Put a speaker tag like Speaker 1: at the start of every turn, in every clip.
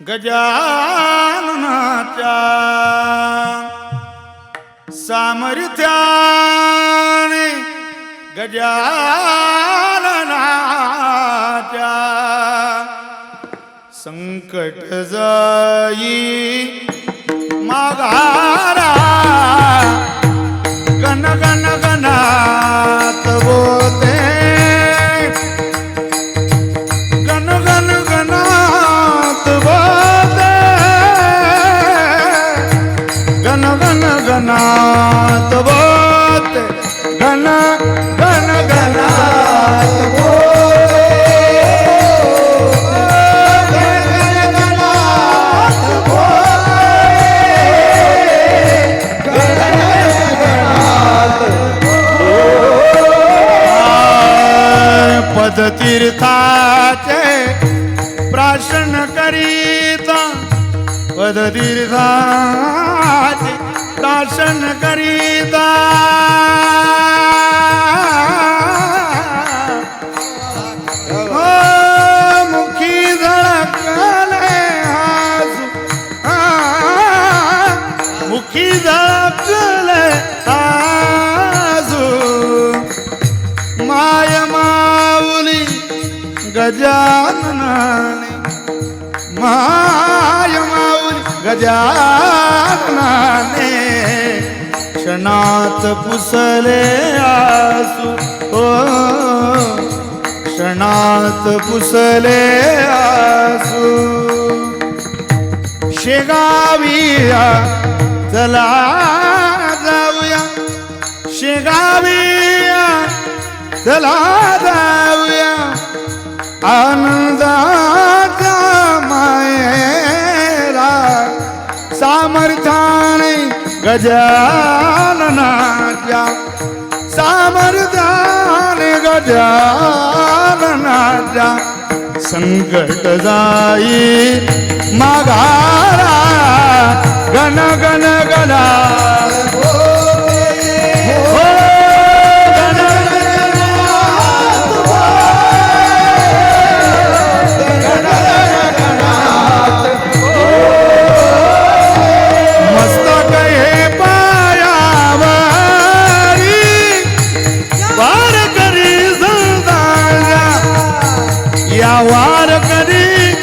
Speaker 1: गजाननाच्या सामर्थ्याने गजाननाच्या संकट जाई मागा गण गण गणात बोते. गण गण गणात पदतीर्थाचे प्राशन करीत पदतीर्थाचे प्राशन करीता. हो, मुखी मुखी माऊली गजाननाने मा माऊली क्षणात पुसले आसू. ओ क्षणात पुसले आसू. शेगाविया चला जाऊया. शेगाविया चला जाऊया. आनंदा गजाननाच्या सामर्थ्याने गजाननाच्या संकट जाई माघारा गण गण गणा পার করি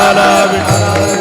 Speaker 1: ഹലാവിട്ട